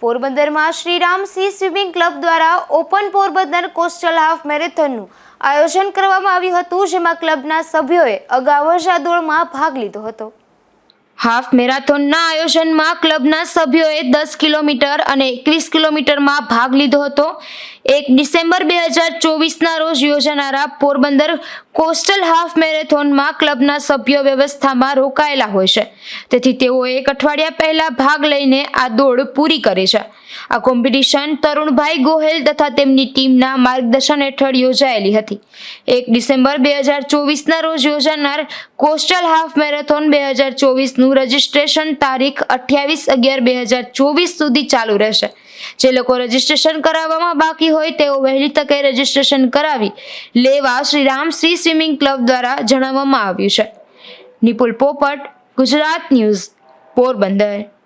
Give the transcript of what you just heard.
પોરબંદરમાં Shriram sea swimming club દ્વારા open Porbandar coastal half મેરેથોનનું આયોજન કરવામાં આવ્યું હતું, જેમાં ક્લબના સભ્યોએ અગાઉ દોડમાં ભાગ લીધો હતો. હાફ મેરાથોનના આયોજનમાં ક્લબના સભ્યોએ દસ કિલોમીટર અને એકવીસ કિલોમીટરમાં ભાગ લીધો હતો. એક ડિસેમ્બર બે હજાર ચોવીસના રોજ યોજાનારા પોરબંદર કોસ્ટલ હાફ મેરેથોનમાં ક્લબના સભ્યો વ્યવસ્થામાં રોકાયેલા હોય છે. તેથી તેઓએ એક અઠવાડિયા પહેલા ભાગ લઈને આ દોડ પૂરી કરી છે. આ કોમ્પિટિશન તરુણભાઈ ગોહેલ તથા તેમની ટીમના માર્ગદર્શન હેઠળ યોજાયેલી હતી. એક ડિસેમ્બર બે હજાર ચોવીસના રોજ યોજાનાર કોસ્ટલ હાફ મેરેથોન બે હજાર ચોવીસનું રજિસ્ટ્રેશન તારીખ અઠ્યાવીસ અગિયાર બે હજાર ચોવીસ સુધી ચાલુ રહેશે. જે લોકો રજીસ્ટ્રેશન કરાવવામાં બાકી હોય તેઓ વહેલી તકે રજીસ્ટ્રેશન કરાવી લેવા શ્રી રામશ્રી સ્વિમિંગ ક્લબ દ્વારા જણાવવામાં આવ્યું છે. નિપુલ પોપટ, ગુજરાત ન્યૂઝ, પોરબંદર.